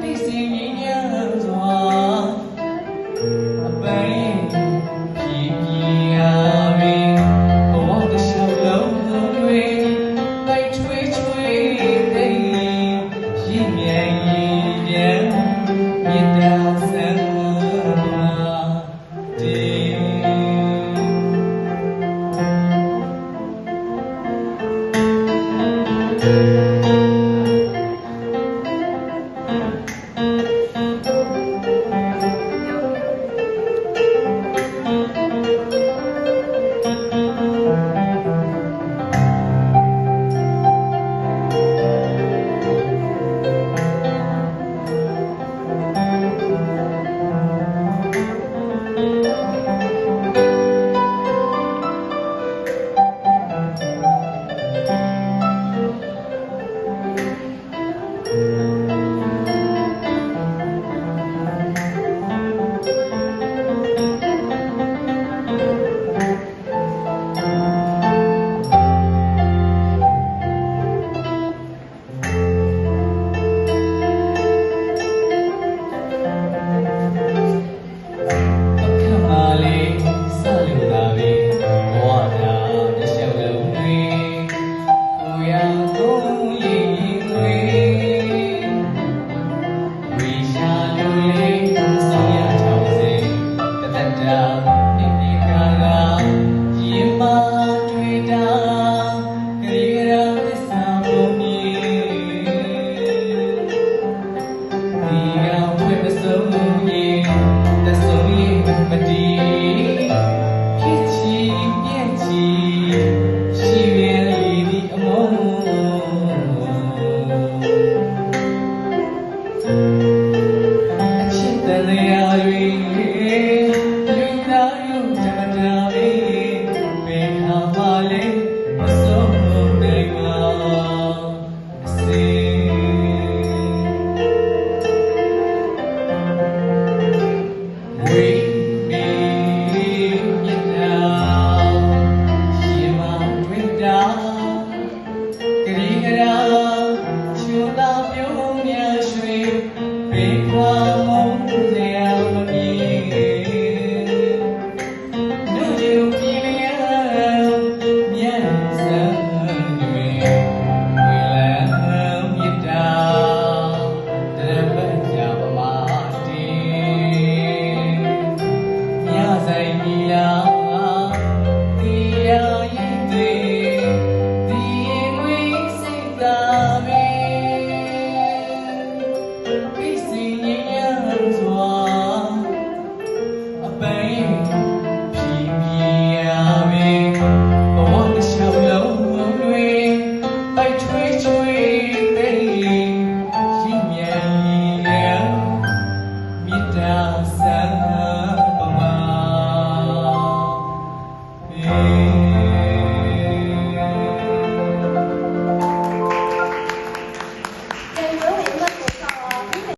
သိစင်မြင်ရစွာအပိုင်ပြည်ပြည်ရာရင်ဘဝတစ်လျှောက်လုံးလုံးတွေလိုက်ချွေးချွေးသိရည်မြန်ရည်မြန်မြေတာဆန်းမှာဒီ Mel with Mr. Mooney That's the me, my dear Oh. day.